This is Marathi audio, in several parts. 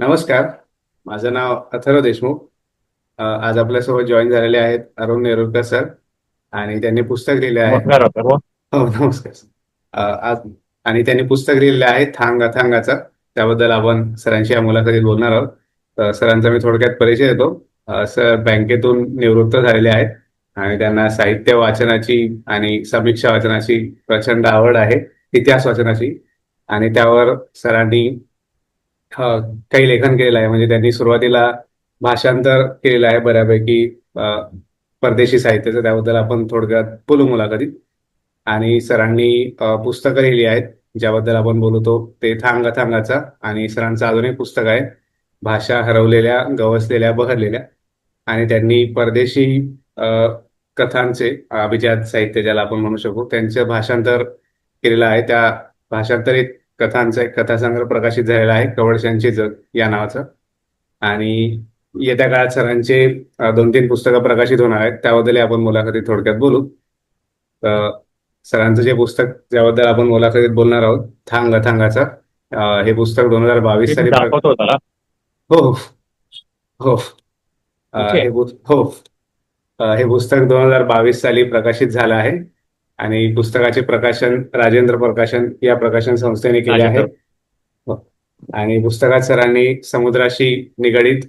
नमस्कार. माझं नाव अथर्व देशमुख. आज आपल्यासोबत जॉईन झालेले आहेत अरुण नेरुरकर सर आणि त्यांनी पुस्तक लिहिले आहे. नमस्कार हो आज आणि त्यांनी पुस्तक लिहिलेलं आहे थांग अथांगाचा. त्याबद्दल आपण सरांशी या मुलाखतीत बोलणार आहोत. तर सरांचा मी थोडक्यात परिचय देतो. सर बँकेतून निवृत्त झालेले आहेत आणि त्यांना साहित्य वाचनाची आणि समीक्षा वाचनाची प्रचंड आवड आहे. इतिहास वाचनाची. आणि त्यावर सरांनी काही लेखन केलेलं आहे. म्हणजे त्यांनी सुरुवातीला भाषांतर केलेलं आहे बऱ्यापैकी अ, परदेशी साहित्याचं. त्याबद्दल आपण थोडक्यात बोलू मुलाखतीत. आणि सरांनी पुस्तकं लिहिली आहेत. ज्याबद्दल आपण बोलतो ते थांग थांगाचा आणि सरांचं अजून एक पुस्तक आहे. भाषा हरवलेल्या गवसलेल्या बहरलेल्या. आणि त्यांनी परदेशी कथांचे अभिजात साहित्य ज्याला आपण म्हणू शकू त्यांचं भाषांतर केलेलं आहे. त्या भाषांतरित कथांचा एक कथासंग्रह प्रकाशित झालेला आहे कवडशांचे जग या नावाचं. आणि येत्या काळात सरांचे दोन तीन पुस्तकं प्रकाशित होणार आहेत. त्याबद्दल आपण मुलाखतीत थोडक्यात बोलू. तर सरांचं जे पुस्तक ज्याबद्दल आपण मुलाखतीत बोलणार आहोत थांग अथांगाचा अ, हे पुस्तक दोन हजार बावीस साली हो हो. हो. हे हे पुस्तक दोन हजार बावीस साली प्रकाशित झालं आहे. आणि पुस्तकाचे प्रकाशन राजेंद्र प्रकाशन या प्रकाशन संस्थेने केले आहे. हो. आणि पुस्तकात सरांनी समुद्राशी निगडीत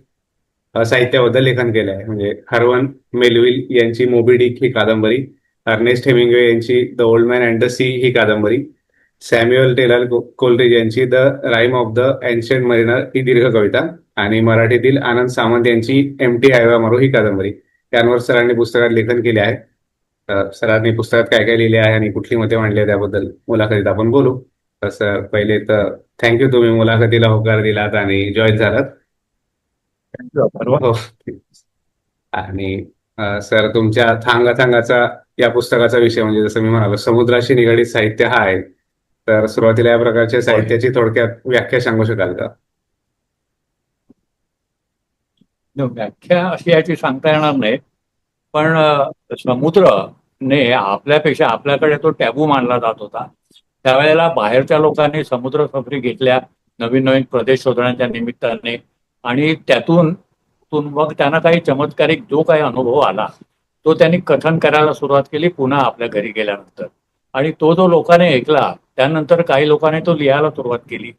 साहित्याबद्दल लेखन केलं आहे म्हणजे हरवन मेलविल यांची मोबी डिक ही कादंबरी अर्नेस्ट हेमिंग्वे यांची the old man and the sea ही कादंबरी सॅम्युअल टेलर कोलरिज यांची the rime of the ancient mariner ही दीर्घ कविता आणि मराठीतील आनंद सामंत यांची एम टी आयवा मारू ही कादंबरी यांवर सरांनी पुस्तकात लेखन केले आहे सरांनी पुस्तकात काय काय लिहिले आहे आणि कुठली मते मांडली आहे त्याबद्दल मुलाखतीत आपण बोलू. तसं पहिले तर थँक्यू तुम्ही मुलाखतीला होकार दिलात आणि जॉईन झालात. हो आणि सर तुमच्या थांगा थांगाचा या पुस्तकाचा विषय म्हणजे जसं मी म्हणालो समुद्राशी निगडीत साहित्य हा आहे. तर सुरुवातीला या प्रकारच्या साहित्याची थोडक्यात व्याख्या सांगू शकाल का? व्याख्या अशी याची सांगता येणार नाही. पण समुद्र समुद्रने आपल्यापेक्षा आपल्याकडे तो टॅबू मानला जात होता. त्यावेळेला बाहेरच्या लोकांनी समुद्र सफरी घेतल्या नवीन नवीन प्रदेश शोधण्याच्या निमित्ताने. आणि त्यातून मग त्यांना काही चमत्कारिक जो काही अनुभव आला तो त्यांनी कथन करायला सुरुवात केली पुन्हा आपल्या घरी गेल्यानंतर. आणि तो जो लोकांनी ऐकला त्यानंतर काही लोकांनी तो लिहायला सुरुवात केली.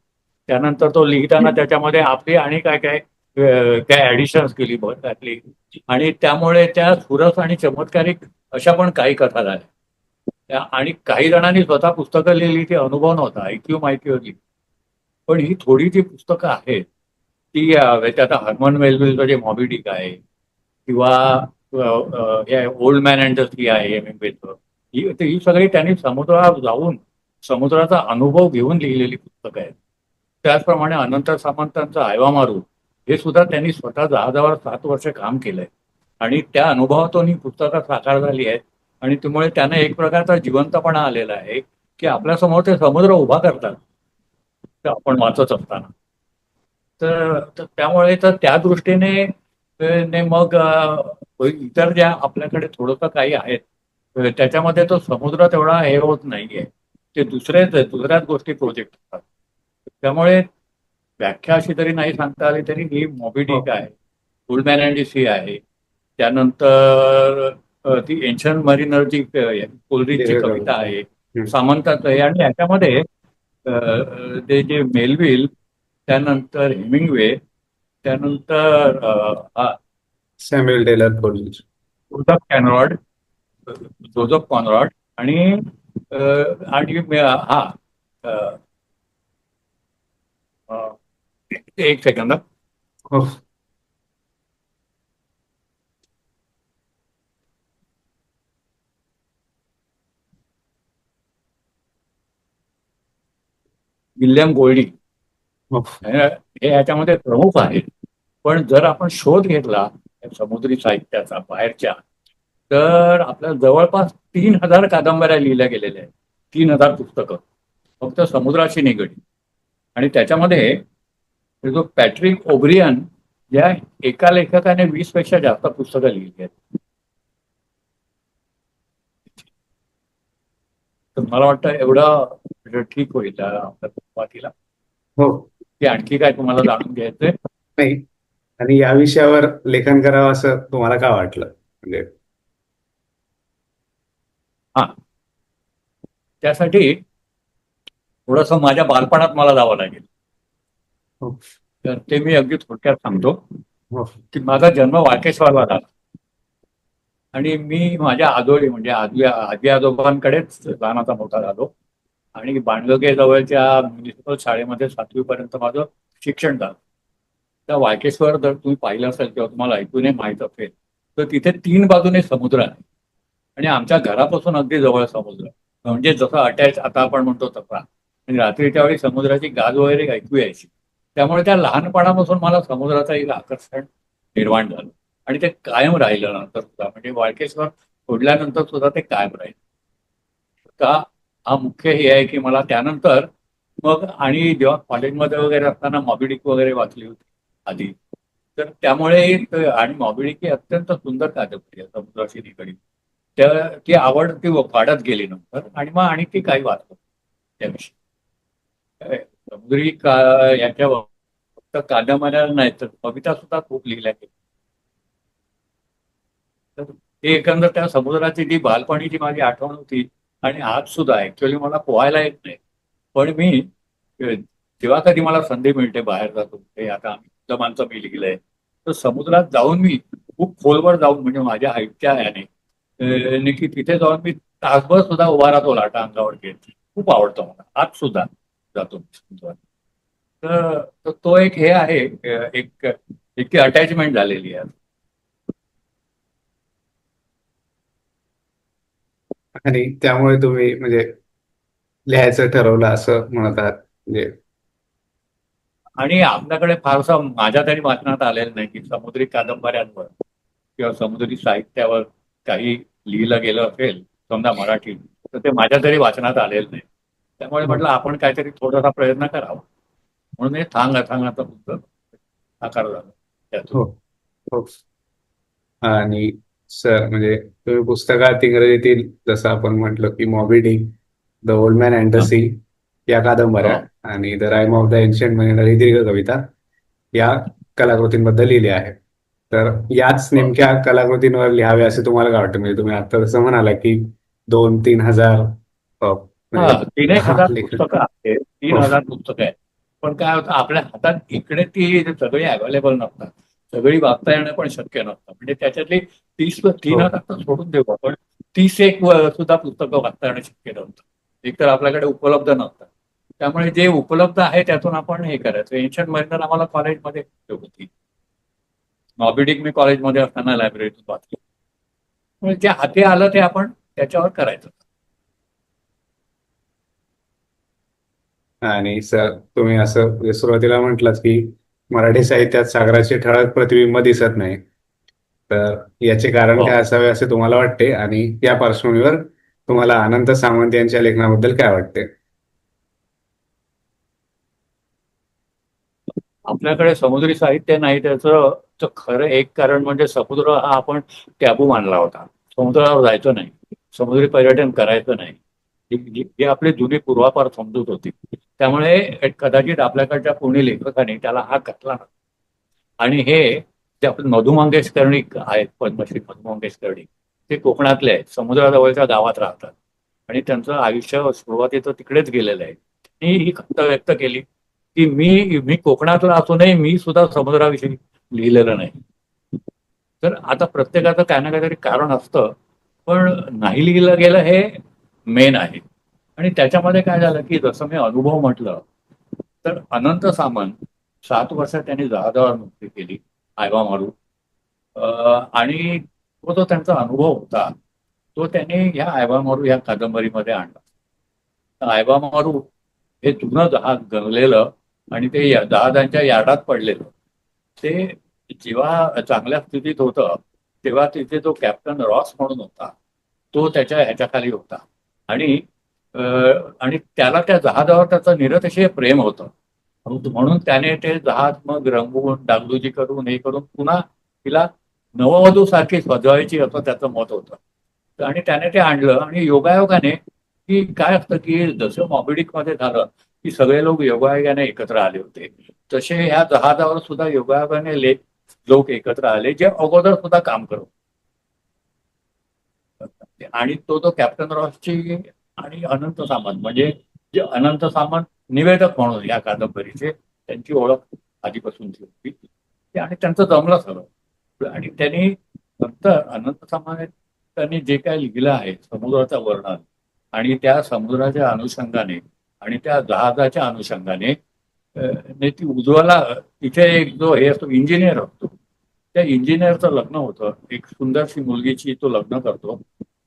त्यानंतर तो लिहिताना त्याच्यामध्ये आपली आणि काय काय त्या काय ऍडिशन्स केली भर घातली आणि त्यामुळे त्या सुरस आणि चमत्कारिक अशा पण काही कथा झाल्या. आणि काही जणांनी स्वतः पुस्तकं लिहिली ती अनुभव नव्हता ऐकीव माहिती होती. पण ही थोडी जी पुस्तकं आहेत ती आता हरमन वेलविलचं जे मॉबिडिक आहे किंवा हे old man and the sea आहे एम ही ही सगळी त्यांनी समुद्रात जाऊन समुद्राचा अनुभव घेऊन लिहिलेली पुस्तकं आहेत. त्याचप्रमाणे अनंत सामंतांचं आयवा मारू हे सुद्धा त्यांनी स्वतः जहाजावर सात वर्ष काम केलंय. आणि त्या अनुभवातून ही पुस्तकं साकार झाली आहेत. आणि त्यामुळे त्यांना एक प्रकारचा जिवंतपणा आलेला आहे की आपल्यासमोर ते समुद्र उभा करतात. आपण वाचत असताना. तर त्यामुळे तर त्या दृष्टीने ने मग इतर ज्या आपल्याकडे थोडंसं काही आहेत त्याच्यामध्ये तो समुद्र तेवढा हे होत नाहीये. ते दुसरेच दुसऱ्याच गोष्टी प्रोजेक्ट असतात. त्यामुळे व्याख्या अशी तरी नाही सांगता आली तरी ही मॉबी डिक आहे. ओल्ड मॅन अँड सी आहे. त्यानंतर ती एन्शन मरिनरची कोलरीची कविता आहे. सामंताचं आहे. आणि याच्यामध्ये ते जे मेलविल त्यानंतर हेमिंग्वे त्यानंतर Samuel Taylor Coleridge Joseph Conrad Joseph Conrad आणि आणि हा एक सेकंद हो. William Goldie. हो. हे याच्यामध्ये प्रमुख आहेत. पण जर आपण शोध घेतला समुद्री साहित्याचा बाहेरच्या तर आपल्या जवळपास तीन हजार कादंबऱ्या लिहिल्या गेलेल्या आहेत. तीन हजार पुस्तकं. फक्त समुद्राशी निगडीत आणि त्याच्यामध्ये जो पॅट्रिक ओब्रियन या एका लेखकाने वीसपेक्षा जास्त पुस्तकं लिहिली आहेत. तर मला वाटतं एवढं ठीक होईल सुरुवातीला. हो. की आणखी काय तुम्हाला जाणून घ्यायचंय? नाही. आणि या विषयावर लेखन करावं असं तुम्हाला का वाटलं? म्हणजे त्यासाठी थोडस माझ्या बालपणात मला जावं लागेल. हो. तर ते मी अगदी थोडक्यात सांगतो. हो. की माझा जन्म वाकेश्वरला झाला आणि मी माझ्या आजोळी म्हणजे आजी आजी आजोबांकडेच लहानाचा मोठा झालो. आणि बाणगंगे जवळच्या म्युनिसिपल शाळेमध्ये सातवीपर्यंत माझं शिक्षण झालं. त्या वाकेश्वर जर तुम्ही पाहिलं असेल किंवा तुम्हाला ऐकूनही माहीत असेल तर तिथे तीन बाजूने समुद्र आहे. आणि आमच्या घरापासून अगदी जवळ समुद्र. म्हणजे जसं अटॅच आता आपण म्हणतो तसा आणि रात्रीच्या वेळी समुद्राची गाज वगैरे ऐकू यायची. त्यामुळे त्या लहानपणापासून मला समुद्राचं एक आकर्षण निर्माण झालं. आणि ते कायम राहिलं नंतर सुद्धा. म्हणजे वाळकेश्वर सोडल्यानंतर सुद्धा ते कायम राहील. का? हा मुख्य हे आहे की मला त्यानंतर मग आणि जेव्हा कॉलेजमध्ये वगैरे असताना मॉबिडिक वगैरे वाचली होती आधी तर त्यामुळे आणि मॉबिडिक ही अत्यंत सुंदर कादंबरी आहे समुद्राशी निगडीत. त्या ती आवड ती वाढत गेली नंतर आणि मग आणि ती काही वाचतो त्याविषयी. समुद्री का याच्यावर फक्त कादंबऱ्या नाही तर कविता सुद्धा खूप लिहिल्या गेल्या. तर ते एकंदर त्या समुद्राची जी बालपणीची माझी आठवण होती आणि आज सुद्धा ऍक्च्युअली मला पोहायला येत नाही. पण मी जेव्हा कधी मला संधी मिळते बाहेर जातो हे आता आम्ही माणसं मी लिहिलंय तर समुद्रात जाऊन मी खूप खोलवर जाऊन म्हणजे माझ्या हाईटच्या याने की तिथे जाऊन मी तासभर सुद्धा उभा राहतो लाटा अंगावर घेत. खूप आवडतं मला आज सुद्धा. जातो. तर तो एक हे आहे एक एक अटॅचमेंट झालेली आहे. आणि त्यामुळे तुम्ही म्हणजे लिहायचं ठरवलं असं म्हणत आहात म्हणजे? आणि आपल्याकडे फारसा माझ्या तरी वाचनात आलेलं नाही की समुद्री कादंबऱ्यांवर किंवा समुद्री साहित्यावर काही लिहिलं गेलं असेल समजा मराठी तर ते माझ्या तरी वाचनात आलेलं नाही. त्यामुळे म्हटलं आपण काहीतरी थोडासा प्रयत्न करावा. म्हणून हे थांग अथांगाचं पुस्तक साकार झालं. हो हो. आणि सर म्हणजे तुम्ही पुस्तकात इंग्रजीतील जसं आपण म्हटलं की Moby Dick the old man and the sea या कादंबऱ्या आणि the rime of the ancient man ही दीर्घ कविता या कलाकृतींबद्दल लिहिले आहे तर याच नेमक्या कलाकृतींवर लिहावे असे तुम्हाला काय वाटतं? म्हणजे तुम्ही आता जसं म्हणाला की दोन तीन हजार हा, म्हणजे तीन एक हजार. पुस्तकं आहेत तीन हो. हजार पुस्तकं आहेत. पण काय होतं आपल्या हातात इकडे ती सगळी अवेलेबल नसतात. सगळी वाचता येणं पण शक्य नसतं. म्हणजे त्याच्यातली तीस तीन हो. हजार तर सोडून देऊ आपण. तीस एक सुद्धा पुस्तकं वाचता येणं शक्य नव्हतं. एकतर आपल्याकडे उपलब्ध नसतात त्यामुळे जे उपलब्ध आहे त्यातून आपण हे करायचं. एन्शंट मरीनर आम्हाला कॉलेजमध्ये होती. मॉबिडिक मी कॉलेजमध्ये असताना लायब्ररीतून वाचली. त्यामुळे जे हाती आलं ते आपण त्याच्यावर करायचं. आणि सर तुम्ही असं सुरुवातीला म्हटलात की मराठी साहित्यात सागराचे ठळक प्रतिबिंब दिसत नाही. तर याचे कारण हो. काय असावे असे तुम्हाला वाटते? आणि या पार्श्वभूमीवर तुम्हाला अनंत सामंत यांच्या लेखनाबद्दल काय वाटते? आपल्याकडे समुद्री साहित्य नाही त्याचं खरं एक कारण म्हणजे समुद्र हा आपण टॅबू मानला होता. समुद्रावर जायचं नाही. समुद्री पर्यटन करायचं नाही. जे आपले जुने पूर्वापार समजूत होती. त्यामुळे कदाचित आपल्याकडच्या कोणी लेखकाने त्याला हा घातला आणि हे जे आपले मधु मंगेश आहेत पद्मश्री मधु मंगेश ते कोकणातले आहेत समुद्राजवळच्या गावात राहतात. आणि त्यांचं आयुष्य सुरुवातीचं तिकडेच गेलेलं आहे. मी ही खंत व्यक्त केली की मी मी कोकणातला असूनही मी सुद्धा समुद्राविषयी लिहिलेलं नाही. तर आता प्रत्येकाचं काही ना काहीतरी कारण असतं. पण नाही लिहिलं गेलं हे मेन आहे. आणि त्याच्यामध्ये काय झालं की जसं मी अनुभव म्हटलं तर अनंत सामंत सात वर्षात त्यांनी जहाजावर नोकरी केली आयवा मारू. आणि तो जो त्यांचा अनुभव होता तो त्यांनी ह्या आयवा मारू ह्या कादंबरीमध्ये आणला. तर आयवा मारू हे जुनं जहाज गणलेलं आणि ते जहाजांच्या यार्डात पडलेलं. ते जेव्हा चांगल्या स्थितीत होतं तेव्हा तिथे जो कॅप्टन रॉस म्हणून होता. तो त्याच्या ह्याच्याखाली होता. आणि आणि त्याला त्या जहाजावर त्याचं निरतिशय प्रेम होतं. म्हणून त्याने ते जहाज मग रंगवून डागडुजी करून हे करून पुन्हा तिला नववधू सारखी सजवायची असं त्याचं मत होतं. आणि त्याने ते आणलं आणि योगायोगाने की काय असतं की जसं मॉबिडिकमध्ये झालं की सगळे लोक योगायोगाने एकत्र आले होते. तसे ह्या जहाजावर सुद्धा योगायोगाने ले लोक एकत्र आले जे अगोदर सुद्धा काम करत होते. आणि तो तो कॅप्टन रॉसची आणि अनंत सामंत म्हणजे जे अनंत सामंत निवेदक म्हणून या कादंबरीचे त्यांची ओळख आधीपासूनची होती. ते आणि त्यांचं जमलं सगळं. आणि त्यांनी नंतर अनंत सामंत त्यांनी जे काय लिहिलं आहे समुद्राचं वर्णन आणि त्या समुद्राच्या अनुषंगाने आणि त्या जहाजाच्या अनुषंगाने ने ती उज्ज्वला तिथे एक जो हे असतो इंजिनियर असतो. त्या इंजिनियरचं लग्न होतं. एक सुंदरशी मुलगीची तो लग्न करतो.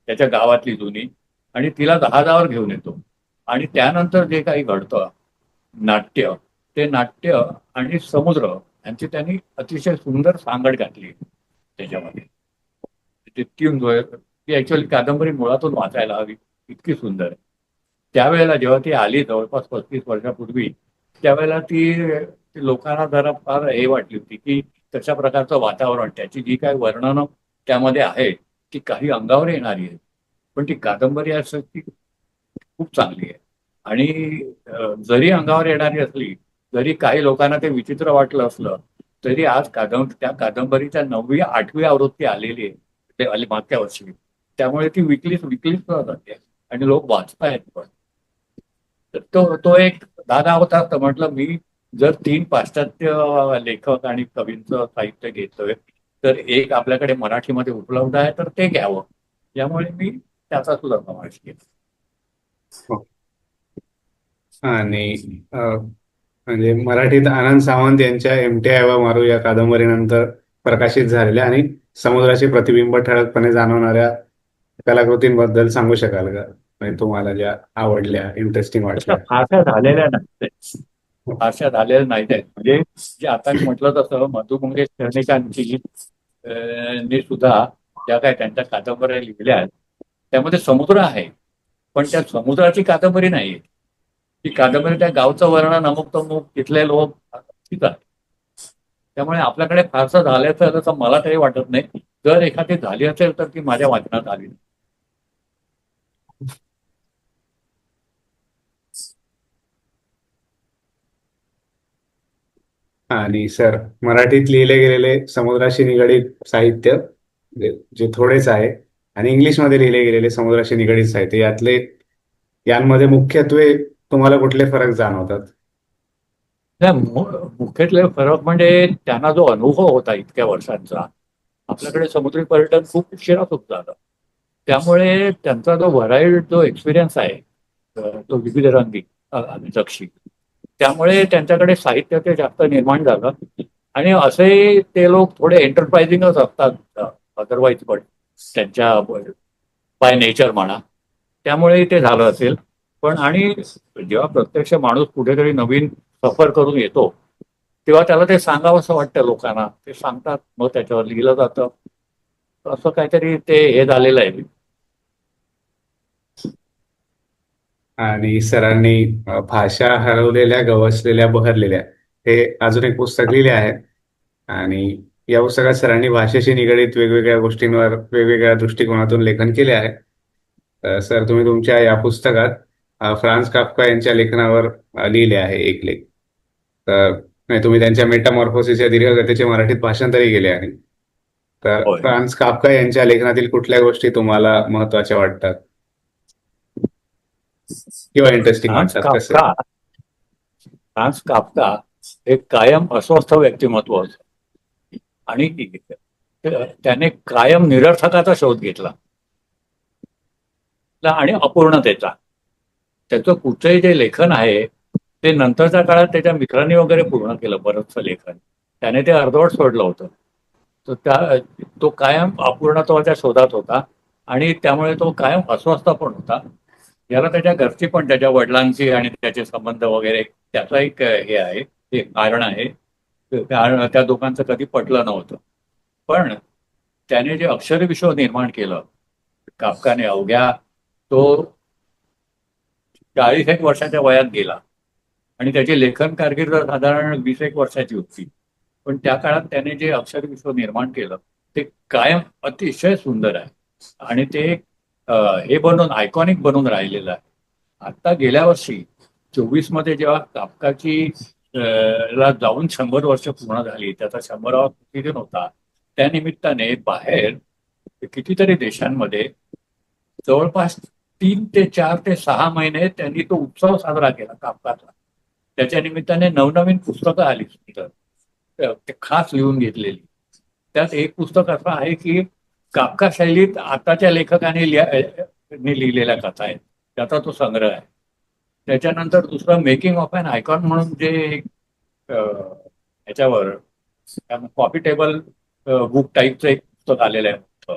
त्याच्या गावातली जुनी आणि तिला जहाजावर घेऊन येतो. आणि त्यानंतर जे काही घडतं नाट्य ते नाट्य आणि समुद्र यांची त्यांनी अतिशय सुंदर सांगड घातली त्याच्यामध्ये. तितकी तीन ती ऍक्च्युअली कादंबरी मुळातून वाचायला हवी इतकी सुंदर आहे. त्यावेळेला जेव्हा ती आली जवळपास पस्तीस वर्षापूर्वी त्यावेळेला ती ती लोकांना जरा फार हे वाटली होती की तशा प्रकारचं वातावरण त्याची जी काही वर्णनं त्यामध्ये आहे ती काही अंगावर येणारी आहे. पण ती कादंबरी असं ती खूप चांगली आहे. आणि जरी अंगावर येणारी असली जरी काही लोकांना ते विचित्र वाटलं असलं तरी आज कादंब त्या कादंबरीच्या नववी आठवी आवृत्ती आलेली आहे. ते आली मागच्या वर्षी. त्यामुळे ती विकलीच विकलीच जाते. आणि लोक वाचतायत पण. तर तो तो एक दादा होता तर म्हटलं मी जर तीन पाश्चात्य लेखक आणि कवींचं साहित्य घेतोय तर एक आपल्याकडे मराठीमध्ये उपलब्ध आहे तर ते घ्यावं. यामुळे मी त्याचा सुद्धा समावेश केला. आणि अं, म्हणजे मराठीत आनंद सावंत यांच्या एमटी आयवा मारू या कादंबरीनंतर प्रकाशित झालेल्या आणि समुद्राचे प्रतिबिंब ठळकपणे जाणवणाऱ्या कलाकृतींबद्दल सांगू शकाल का? म्हणजे तुम्हाला ज्या आवडल्या इंटरेस्टिंग वाटल्या. फारशा झालेल्या नाहीत. फारशा झालेल्या नाहीत. आहेत म्हणजे जे आता म्हटलं तसं मधु मंगेश कर्णिकांची ने सुद्धा ज्या काय त्यांच्या कादंबऱ्या लिहिल्या आहेत त्यामध्ये समुद्र आहे. पण त्या समुद्राची कादंबरी नाही ती कादंबरी त्या गावचं वर्णन अमुक तमुक तिथले लोक तिथं त्यामुळे आपल्याकडे फारसं झाल्याचं तसं मला तरी वाटत नाही. जर एखादी झाली असेल तर ती माझ्या वाचनात आली नाही. आणि सर मराठीत लिहिले गेलेले समुद्राशी निगडीत साहित्य जे थोडेच आहे आणि इंग्लिशमध्ये लिहिले गेलेले समुद्राशी निगडीत साहित्य यातले यांमध्ये मुख्यत्वे तुम्हाला कुठले फरक जाणवतात? मुख्यत्वे फरक म्हणजे त्यांना जो अनुभव होता इतक्या वर्षांचा आपल्याकडे समुद्री पर्यटन खूप उशिरा सुरू झालं. त्यामुळे त्यांचा जो व्हरायड जो एक्सपिरियन्स आहे तो विविध रंगी जक्षी त्यामुळे त्यांच्याकडे साहित्य ते जास्त निर्माण झालं. आणि असे ते लोक थोडे एंटरप्राइझिंगच असतात अदरवाईज पण त्यांच्या बाय नेचर म्हणा. त्यामुळे ते झालं असेल. पण आणि जेव्हा प्रत्यक्ष माणूस कुठेतरी नवीन सफर करून येतो तेव्हा त्याला ते सांगावं असं वाटतं लोकांना. ते सांगतात मग त्याच्यावर लिहिलं जातं. असं काहीतरी ते हे झालेलं आहे. आणि सरांनी भाषा हरवलेल्या गवसलेल्या बहरलेल्या हे अजून एक पुस्तक लिहिले आहे. आणि या पुस्तकात सरांनी भाषेशी निगडीत वेगवेगळ्या गोष्टींवर वेगवेगळ्या दृष्टिकोनातून लेखन केले आहे. सर तुम्ही तुमच्या या पुस्तकात फ्रान्स काफ्का यांच्या लेखनावर लिहिले आहे एक लेख. तर नाही तुम्ही त्यांच्या मेटामॉर्फोसिस या दीर्घकथेचे मराठीत भाषांतरही केले आहे. तर. फ्रान्स काफ्का यांच्या लेखनातील कुठल्या गोष्टी तुम्हाला महत्त्वाच्या वाटतात? किंवा इंटरेस्टिंग फ्रान्स काफ्का हे कायम अस्वस्थ व्यक्तिमत्व होतं. आणि त्याने कायम निरर्थकाचा शोध घेतला. आणि अपूर्णतेचा. त्याचं कुठचंही जे लेखन आहे ते नंतरच्या काळात त्याच्या मित्रांनी वगैरे पूर्ण केलं बरंचसं लेखन. त्याने ते अर्धवट सोडलं होतं. तर त्या तो कायम अपूर्णत्वाच्या शोधात होता. आणि त्यामुळे तो कायम अस्वस्थ पण होता. याला त्याच्या घरची पण त्याच्या वडिलांची आणि त्याचे संबंध वगैरे त्याचा एक हे आहे एक कारण आहे. कारण त्या दोघांचं कधी पटलं नव्हतं. पण त्याने जे अक्षरविश्व निर्माण केलं कापकाने अवघ्या तो चाळीस एक वर्षाच्या वयात गेला. आणि त्याची लेखन कारकीर्द साधारण वीस एक वर्षाची होती. पण त्या काळात त्याने जे अक्षरविश्व निर्माण केलं ते कायम अतिशय सुंदर आहे. आणि ते हे बनून आयकॉनिक बनून राहिलेलं आहे. आता गेल्या वर्षी चोवीसमध्ये जेव्हा कापकाची ला जाऊन शंभर वर्ष पूर्ण झाली त्याचा शंभरावा दिन होता त्या निमित्ताने बाहेर कितीतरी देशांमध्ये जवळपास तीन ते चार ते सहा महिने त्यांनी तो उत्सव साजरा केला कापकाचा. त्याच्या निमित्ताने नवनवीन पुस्तकं आली सुंदर ते खास लिहून घेतलेली. त्यात एक पुस्तक असं आहे की कापका शैलीत आताच्या लेखकाने लिहा- लिहिलेल्या कथा आहेत. त्याचा तो संग्रह आहे. त्याच्यानंतर दुसरं मेकिंग ऑफ अन आयकॉन म्हणून जे एक, ह्याच्यावर कॉफी टेबल बुक टाईपचं एक पुस्तक आलेलं आहे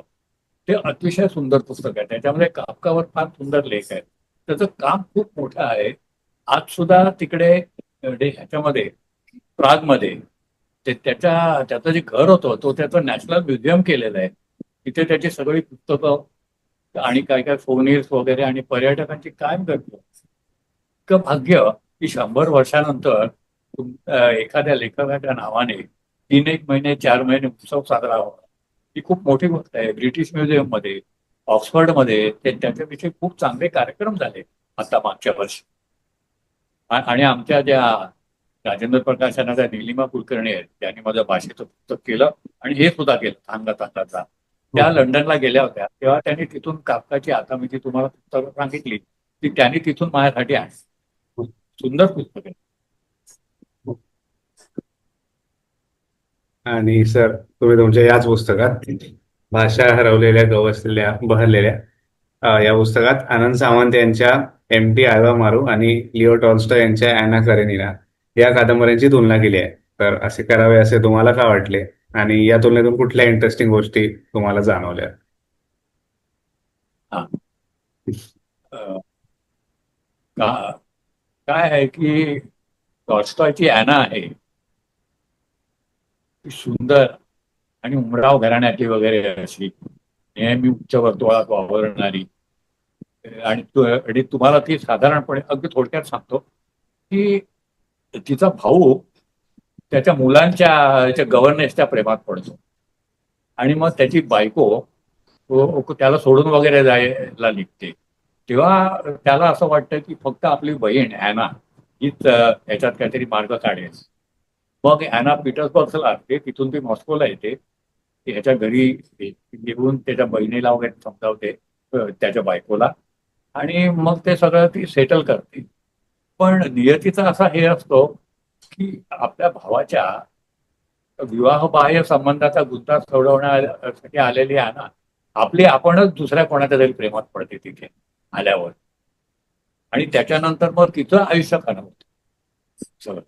ते अतिशय सुंदर पुस्तक आहे. त्याच्यामध्ये कापकावर फार सुंदर लेख आहेत. त्याचं काम खूप मोठं आहे. आज सुद्धा तिकडे ह्याच्यामध्ये प्रागमध्ये ते त्याच्या त्याचं जे घर होतं तो त्याचं नॅशनल म्युझियम केलेलं आहे. तिथे त्याची सगळी पुस्तकं आणि काय काय सोनिर्स वगैरे आणि पर्यटकांची कायम करतो. इतकं भाग्य की शंभर वर्षानंतर एखाद्या लेखकाच्या नावाने तीन एक महिने चार महिने उत्सव साजरा व्हावा ही खूप मोठी गोष्ट आहे. ब्रिटिश म्युझियममध्ये ऑक्सफर्डमध्ये मध्ये त्याच्याविषयी खूप चांगले कार्यक्रम झाले आता मागच्या वर्षी. आणि आमच्या ज्या राजेंद्र प्रकाशनाच्या निलिमा कुलकर्णी आहेत त्यांनी माझं भाषेचं पुस्तक केलं आणि हे सुद्धा केलं थांगा तासाचा त्या लंडनला गेल्या होत्या तेव्हा त्यांनी तिथून कापकाची आता मी ती तुम्हाला पुस्तकं सांगितली ती त्यांनी तिथून माझ्यासाठी आणली. सुंदर पुस्तक. आहे आणि सर तुम्ही तुमच्या याच पुस्तकात भाषा हरवलेल्या गवसलेल्या बहरलेल्या या पुस्तकात आनंद सावंत यांच्या एम टी आयवा मारू आणि लिओ टॉल्स्टॉय यांच्या अॅना करेनिना या कादंबऱ्यांची तुलना केली आहे. तर असे करावे असे तुम्हाला का वाटले? आणि या तुलनेतून कुठल्या इंटरेस्टिंग गोष्टी तुम्हाला जाणवल्या? काय आहे की टॉल्स्टॉयची अॅना आहे. सुंदर आणि उमराव घराण्यातली वगैरे अशी. नेहमी उच्च वर्तुळात वावरणारी. आणि आणि तुम्हाला ती साधारणपणे अगदी थोडक्यात सांगतो की तिचा भाऊ त्याच्या मुलांच्या गव्हर्नेन्सच्या प्रेमात पडतो. आणि मग त्याची बायको त्याला सोडून वगैरे जायला निघते. तेव्हा त्याला असं वाटतं की फक्त आपली बहीण ॲना हीच याच्यात काहीतरी मार्ग काढेल. मग ॲना पीटर्सबर्गला असते तिथून ती मॉस्कोला येते. ह्याच्या घरी येऊन त्याच्या बहिणीला वगैरे समजावते त्याच्या बायकोला. आणि मग ते सगळं ती सेटल करते. पण नियतीचा असा हे असतो की आपल्या भावाच्या विवाहबाह्य संबंधाचा गुंता सोडवण्यासाठी आलेली आहे ना आपली आपणच दुसऱ्या कोणाच्या तरी प्रेमात पडते तिथे आल्यावर. आणि त्याच्यानंतर मग तिचं आयुष्य खराब होतं सगळं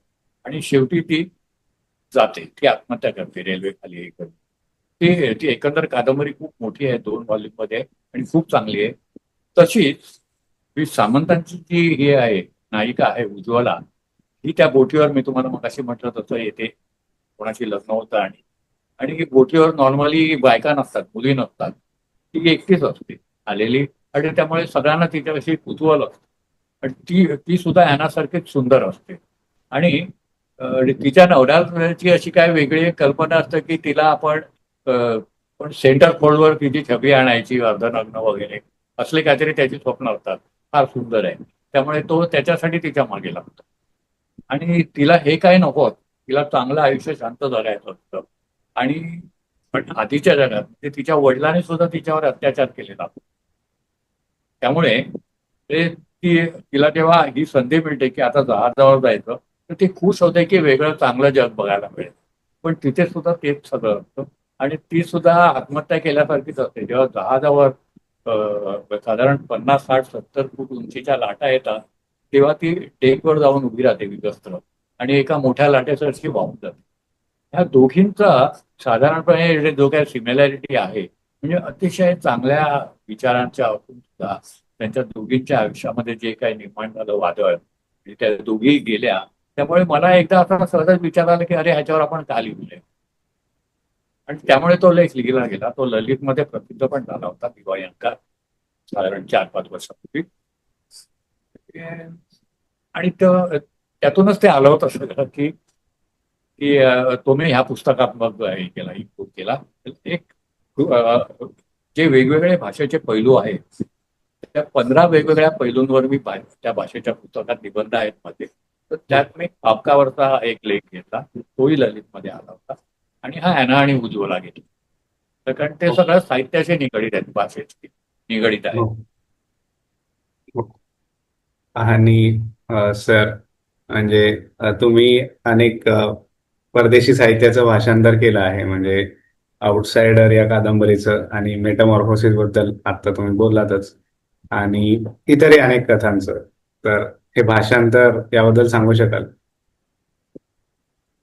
आणि शेवटी ती जाते. ती आत्महत्या करते रेल्वे खाली हे ती ती एकंदर कादंबरी खूप मोठी आहे दोन व्हॉल्यूममध्ये आणि खूप चांगली आहे. तशीच ही सामंतांची जी हे आहे नायिका आहे उज्ज्वला ही त्या बोटीवर मी तुम्हाला मग अशी म्हटलं तसं येते कोणाशी लग्न होतं आणि आणि बोटीवर नॉर्मली बायका नसतात मुली नसतात. ती एकटीच असते आलेली. आणि त्यामुळे सगळ्यांना तिच्याविषयी कुतूहल असतं. आणि ती ती सुद्धा यानासारखीच सुंदर असते. आणि तिच्या नवऱ्याची अशी काय वेगळी कल्पना असते की तिला आपण पण सेंटर फोल्डवर तिची छबी आणायची अर्धनग्न वगैरे. असले काहीतरी त्याची स्वप्न असतात. फार सुंदर आहे. त्यामुळे तो त्याच्यासाठी तिच्यामागे लागतो. आणि तिला हे काय नको तिला चांगलं आयुष्य शांत जगायचं असतं आणि पण आधीच्या जगात म्हणजे तिच्या वडिलांनी सुद्धा तिच्यावर अत्याचार केलेला. त्यामुळे ते ती तिला जेव्हा ही संधी मिळते की आता जहाजावर जायचं तर ती खुश होते की वेगळं चांगलं जग बघायला मिळेल. पण तिथे सुद्धा तेच सगळं असतं आणि ती सुद्धा आत्महत्या केल्यासारखीच असते. जेव्हा जहाजावर साधारण पन्नास साठ सत्तर फूट उंचीच्या लाटा येतात तेव्हा ती डेकवर जाऊन उभी राहते विकस्त्र आणि एका मोठ्या लाटेसारखी वाहून जाते. ह्या दोघींचा साधारणपणे जो काही सिमिलॅरिटी आहे म्हणजे अतिशय चांगल्या विचारांच्या असून सुद्धा. त्यांच्या दोघींच्या आयुष्यामध्ये जे काही निर्माण झालं वादळ त्या दोघी गेल्या. त्यामुळे मला एकदा असा सहजच विचार आला की अरे ह्याच्यावर आपण का लिहिले आणि त्यामुळे तो लेख लिहिला गेला. तो ललितमध्ये प्रसिद्ध पण झाला होता दिवाळी अंकार साधारण चार पाच वर्षापूर्वी. आणि त्यातूनच ते आलं होतं सगळं की की तो मी ह्या पुस्तकात मग हे केला इम्प्रूव्ह केला. एक जे वेगवेगळे भाषेचे पैलू आहेत त्या पंधरा वेगवेगळ्या पैलूंवर मी त्या भाषेच्या पुस्तकात निबंध आहेत मध्ये. तर त्यात मी आपकावरचा एक लेख घेतला तोही ललितमध्ये आला होता. आणि हा अॅना आणि उज्ज्वला घेतला. तर कारण ते सगळं साहित्याशी निगडीत आहेत भाषेशी निगडीत आहे हो. हो. आणि सर म्हणजे तुम्ही अनेक परदेशी साहित्याचं भाषांतर केलं आहे. म्हणजे आउटसाइडर या कादंबरीचं आणि मेटामॉर्फोसिसबद्दल आता तुम्ही बोललातच. आणि इतरही अनेक कथांचं. तर हे भाषांतर याबद्दल सांगू शकाल?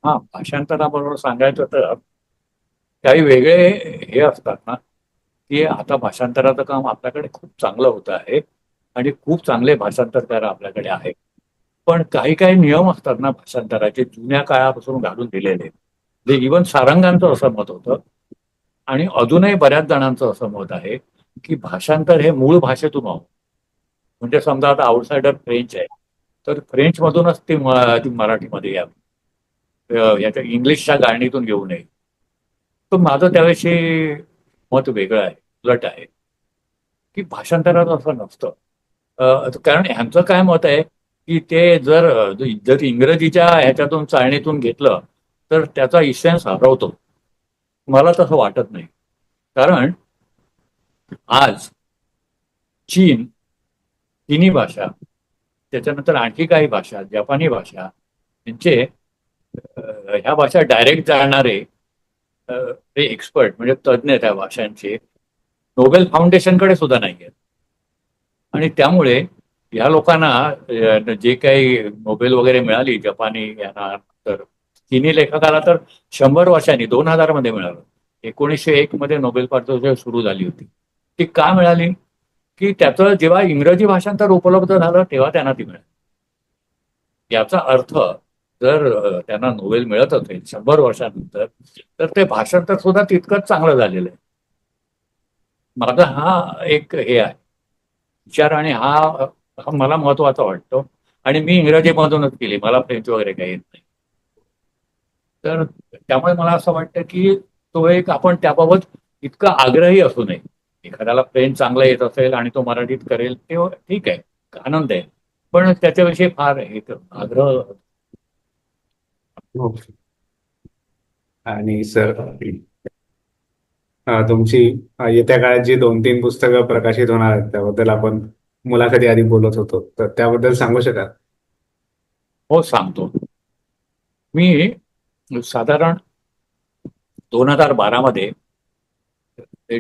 हा भाषांतराबरोबर सांगायचं तर काही वेगळे हे असतात ना की आता भाषांतराचं काम आपल्याकडे खूप चांगलं होत आहे. आणि खूप चांगले भाषांतरकार आपल्याकडे आहेत. पण काही काही नियम असतात ना भाषांतराचे जुन्या काळापासून घालून दिलेले. जे इवन सारंगांचं असं मत होतं. आणि अजूनही बऱ्याच जणांचं असं मत आहे की भाषांतर हे मूळ भाषेतून व्हावं म्हणजे समजा आता आउटसाइडर फ्रेंच आहे. तर फ्रेंच मधूनच ती ती मराठीमध्ये यावी याच्या इंग्लिशच्या गाळणीतून घेऊ नये. तर माझं त्याविषयी मत वेगळं आहे उलट आहे. की भाषांतरात असं नसतं. कारण ह्यांचं काय मत आहे की ते जर जर इंग्रजीच्या ह्याच्यातून चाळणीतून घेतलं तर त्याचा इसेन्स हरवतो. मला तसं वाटत नाही. कारण आज चीन चिनी भाषा त्याच्यानंतर आणखी काही भाषा जपानी भाषा यांचे ह्या भाषा डायरेक्ट जाणणारे ते एक्सपर्ट म्हणजे तज्ज्ञ त्या भाषांचे नोबेल फाउंडेशनकडे सुद्धा नाही आहेत आणि त्यामुळे या लोकांना जे काही नोबेल वगैरे मिळाली जपानी यांना तर तिन्ही लेखकाला तर शंभर वर्षांनी दोन हजारमध्ये मिळालं. एकोणीसशे एक मध्ये नोबेल पारितोषिक सुरू झाली होती. ती का मिळाली? की त्याचं जेव्हा इंग्रजी भाषांतर उपलब्ध झालं तेव्हा त्यांना ती मिळाली. याचा अर्थ जर त्यांना नोबेल मिळत असेल शंभर वर्षानंतर तर ते भाषांतर सुद्धा तितकंच चांगलं झालेलं आहे. माझा हा एक हे आहे. विचार आणि हा मला महत्त्वाचा वाटतो. आणि मी इंग्रजीमधूनच केली मला फ्रेंच वगैरे काही येत नाही. तर त्यामुळे मला असं वाटतं की तो एक आपण त्याबाबत इतका आग्रही असू नये. एखाद्याला फ्रेंच चांगला येत असेल आणि तो मराठीत करेल ते ठीक आहे आनंद आहे. पण त्याच्याविषयी फार आग्रह हो. आणि सर तुमची येत्या काळात जी दोन तीन पुस्तकं प्रकाशित होणार आहेत त्याबद्दल आपण मुलाखती आधी बोलत होतो. तर त्याबद्दल सांगू शकाल? हो सांगतो. मी साधारण दोन हजार बारामध्ये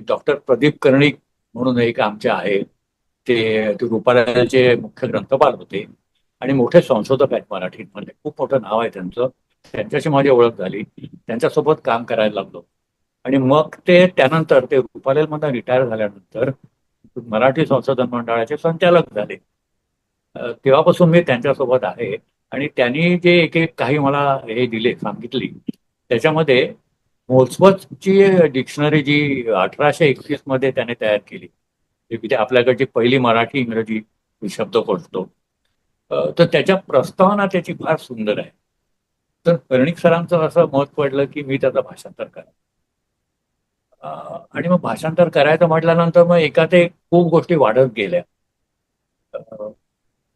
डॉक्टर प्रदीप कर्णिक म्हणून एक आमचे आहे. ते ते रुपालयाचे मुख्य ग्रंथपाल होते आणि मोठे संशोधक आहेत मराठीमध्ये. खूप मोठं नाव आहे त्यांचं. त्यांच्याशी माझी ओळख झाली. त्यांच्यासोबत काम करायला लागलो. आणि मग ते त्यानंतर ते रुपालयमधून रिटायर झाल्यानंतर मराठी संशोधन मंडळाचे संचालक झाले. तेव्हापासून मी त्यांच्यासोबत आहे आणि त्यांनी जे एक एक काही मला हे दिले सांगितली त्याच्यामध्ये मोजपतची डिक्शनरी जी अठराशे एकतीसमध्ये त्याने तयार केली तिथे आपल्याकडची पहिली मराठी इंग्रजी शब्द तो तर त्याच्या प्रस्तावना त्याची फार सुंदर आहे. तर कर्णिक सरांचं असं मत पडलं की मी त्याचं भाषांतर करा. आणि मग भाषांतर करायचं म्हटल्यानंतर मग एका ते खूप गोष्टी वाढत गेल्या.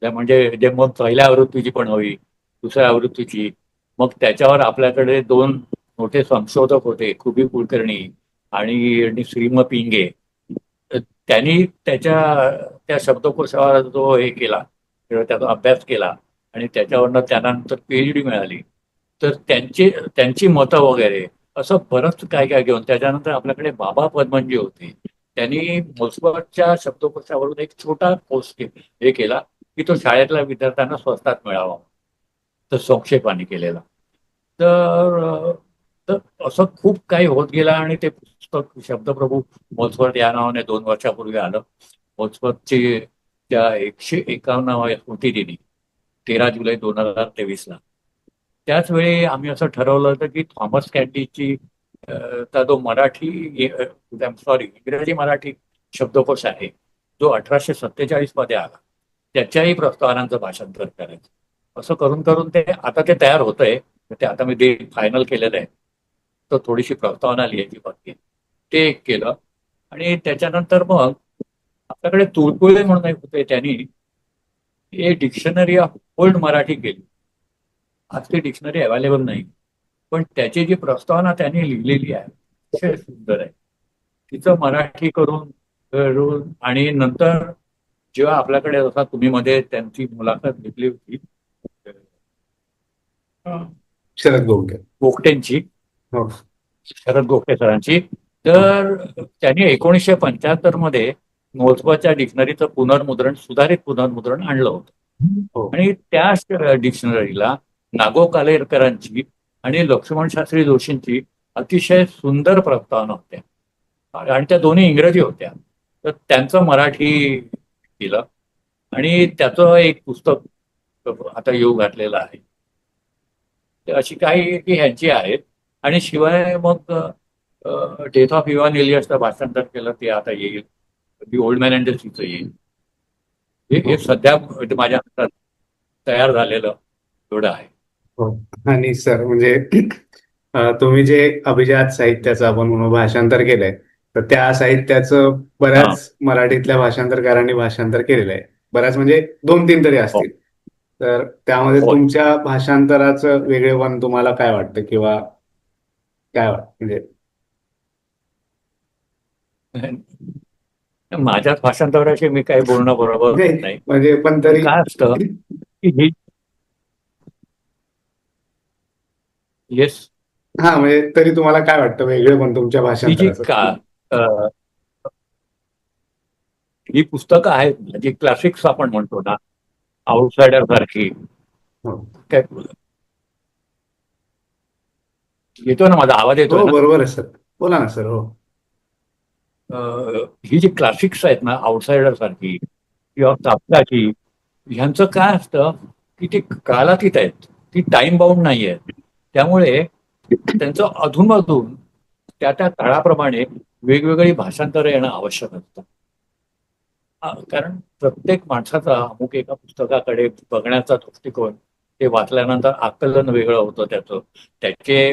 म्हणजे जे मग पहिल्या आवृत्तीची पण हवी दुसऱ्या आवृत्तीची. मग त्याच्यावर आपल्याकडे दोन मोठे संशोधक होते खुबी कुलकर्णी आणि श्रीम पिंगे. त्यांनी त्याच्या त्या शब्दकोशावर जो हे केला किंवा त्याचा अभ्यास केला आणि त्याच्यावरनं त्यानंतर नंतर पीएचडी मिळाली. तर त्यांची त्यांची मतं वगैरे असं बरंच काय काय घेऊन त्याच्यानंतर आपल्याकडे बाबा पद्मनजी होते. त्यांनी मोसबटच्या शब्दकोशावरून एक छोटा कोर्स हे केला की तो शाळेतल्या विद्यार्थ्यांना स्वस्तात मिळावा. तर संक्षेपाने केलेला. तर असं खूप काही होत गेलं आणि ते पुस्तक शब्दप्रभू मोजपत या नावाने दोन वर्षापूर्वी आलं. मोजपतची त्या एकशे एकावन्न होती दिनी तेरा जुलै दोन हजार तेवीसला. त्याच वेळी आम्ही असं ठरवलं होतं की थॉमस कॅन्डीची चा जो मराठी सॉरी इंग्रजी मराठी शब्दकोश आहे जो अठराशे सत्तेचाळीसमध्ये आला त्याच्याही प्रस्तावनांचं भाषांतर करायचं. असं करून करून ते आता ते तयार होतंय ते आता मी ते फायनल केलेलं आहे. तर थोडीशी प्रस्तावना लिहायची बाकी ते एक केलं. आणि त्याच्यानंतर मग आपल्याकडे तुळपुळे म्हणून एक होते त्यांनी हे डिक्शनरी ऑफ ओल्ड मराठी केली. आज ती डिक्शनरी अवेलेबल नाही. पण त्याची जी प्रस्तावना त्यांनी लिहिलेली आहे अतिशय सुंदर आहे. तिचं मराठी करून करून आणि नंतर जेव्हा आपल्याकडे जसा तुम्ही मध्ये त्यांची मुलाखत घेतली होती शरद गोगटे गोगटेंची हो. शरद गोगटे सरांची तर त्यांनी एकोणीसशे पंच्याहत्तरमध्ये मोजबाच्या डिक्शनरीचं पुनर्मुद्रण सुधारित पुनर्मुद्रण आणलं होतं. हो. आणि त्या डिक्शनरीला नागो कालेरकरांची आणि लक्ष्मण शास्त्री जोशींची अतिशय सुंदर प्रस्तावना होत्या. आणि त्या दोन्ही इंग्रजी होत्या. तर त्यांचं मराठी केलं. आणि त्याचं एक पुस्तक आता येऊ घातलेलं आहे. अशी काही की ह्यांची आहेत. आणि शिवाय मग डेथ ऑफ इव्हन इलियसचं भाषांतर केलं ते आता येईल. दी ओल्ड मॅन अँड सीचं येईल. हे हे सध्या माझ्या हातात तयार झालेलं एवढं आहे. आणि सर म्हणजे तुम्ही जे अभिजात साहित्याचं आपण म्हणू भाषांतर केलंय तर त्या साहित्याचं बऱ्याच मराठीतल्या भाषांतरकारांनी भाषांतर केलेलं आहे बऱ्याच म्हणजे दोन तीन तरी असतील. तर त्यामध्ये हो. तुमच्या भाषांतराचं वेगळेपण तुम्हाला काय वाटतं किंवा काय वाटतं? म्हणजे माझ्याच भाषांतराशी मी काही बोलणं बरोबर नाही, नाही. म्हणजे पण तरी काय असतं की ही येस हा म्हणजे तरी तुम्हाला काय वाटतं? वेगळेपण तुमच्या जी भाषांतराचं का अ, ही पुस्तकं आहेत जी क्लासिक्स आपण म्हणतो ना आउटसायडर सारखी. हो. येतो ना माझा आवाज येतोय हो बरोबर आहे सर. बोला ना सर हो. ही जी क्लासिक्स आहेत ना आउटसायडर सारखी किंवा तापकाची ह्यांचं काय असतं की ते कालातीत आहेत ती टाइम बाउंड नाही आहेत त्यामुळे त्यांचं अधूनमधून त्या त्या काळाप्रमाणे वेगवेगळी भाषांतरं येणं आवश्यक असतं. कारण प्रत्येक माणसाचा अमुक एका पुस्तकाकडे बघण्याचा दृष्टिकोन ते वाचल्यानंतर आकलन वेगळं होतं त्याचं. त्याचे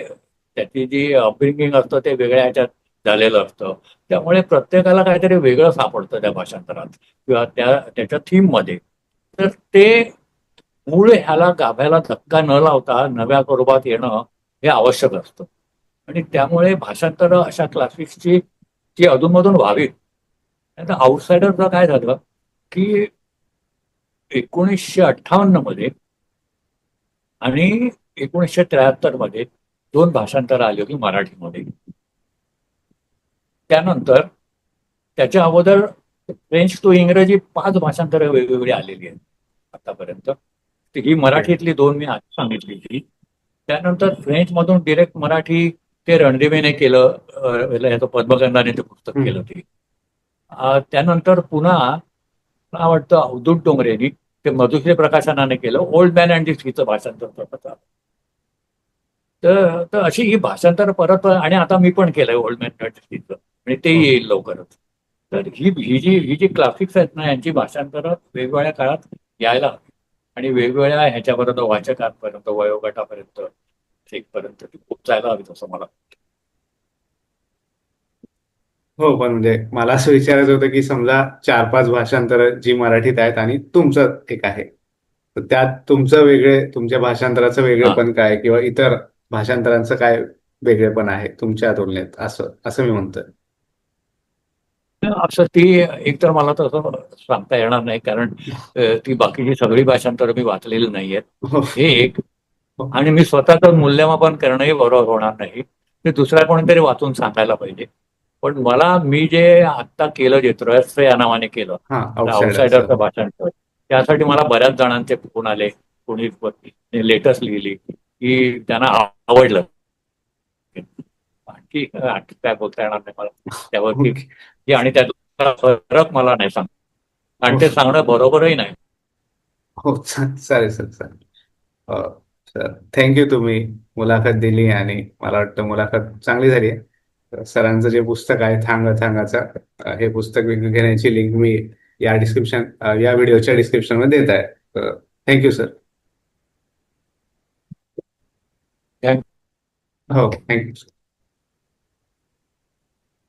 त्याची जी अपब्रिंगिंग असतं ते वेगळ्या ह्याच्यात झालेलं असतं. त्यामुळे प्रत्येकाला काहीतरी वेगळं सापडतं त्या भाषांतरात किंवा त्या त्याच्या थीममध्ये. तर ते मूळ ह्याला गाभ्याला धक्का न लावता नव्या स्वरूपात येणं हे आवश्यक असतं. आणि त्यामुळे भाषांतर अशा क्लासिक्सची ती अधूनमधून व्हावी आता आउटसायडरचं काय झालं की एकोणीसशे अठ्ठावन्नमध्ये आणि एकोणीसशे त्र्याहत्तरमध्ये दोन भाषांतरं आली होती मराठीमध्ये. त्यानंतर त्याच्या अगोदर फ्रेंच टू इंग्रजी पाच भाषांतरं वेगवेगळी आलेली आहेत आतापर्यंत. ही मराठीतली दोन मी आधी सांगितली ती त्यानंतर फ्रेंच मधून डिरेक्ट मराठी ते रणदिवेने केलं ह्याचं पद्मगंधाने ते पुस्तक केलं ते. त्यानंतर पुन्हा मला वाटतं अवधूत डोंगरेनी ते मधुश्री प्रकाशनाने केलं ओल्ड मॅन अँड सीचं भाषांतर करत तर अशी ही भाषांतर परत आणि आता मी पण केलंय ओल्ड मॅन अँड सीचं आणि ते येईल लवकरच. तर ही ही जी ही जी क्लासिक्स आहेत ना यांची भाषांतरं वेगवेगळ्या काळात यायला हवी. आणि वेगवेगळ्या ह्याच्यापर्यंत वाचकांपर्यंत वयोगटापर्यंत शेकपर्यंत ती पोचायला हवी असं मला. हो पण म्हणजे मला असं विचारायचं होतं की समजा चार पाच भाषांतर जी मराठीत आहेत आणि तुमचं एक आहे. तर त्यात तुमचं वेगळे तुमच्या भाषांतराचं वेगळेपण काय किंवा इतर भाषांतरांचं काय वेगळेपण आहे तुमच्या तुलनेत? असं असं मी म्हणतोय. असं ती एकतर मला तसं सांगता येणार नाही कारण ती बाकीची सगळी भाषांतर मी वाचलेली नाहीयेत. हो. हे एक. आणि मी स्वतःचं मूल्यमापन करणंही बरोबर होणार नाही. ते दुसऱ्या कोणीतरी वाचून सांगायला पाहिजे. पण मला मी जे आत्ता केलं जे त्रयस्थ या नावाने केलं हा आउटसायडरचं भाषांतर त्यासाठी मला बऱ्याच जणांचे फोन आले. कोणी लेटेस्ट लिहिली की त्यांना आवडलं. आणखी काय बोलता येणार नाही मला. त्यावरती आणि त्यात फरक मला नाही सांग आणि ते सांगणं बरोबरही नाही. हो चालेल सर चालेल. हो सर थँक्यू तुम्ही मुलाखत दिली आणि मला वाटतं मुलाखत चांगली झाली. आहे सरांचं जे पुस्तक आहे थांग थांगाचं हे पुस्तक विकत घेण्याची लिंक मी या डिस्क्रिप्शन या व्हिडिओच्या डिस्क्रिप्शनमध्ये देत आहे. Thank you sir. हो थँक्यू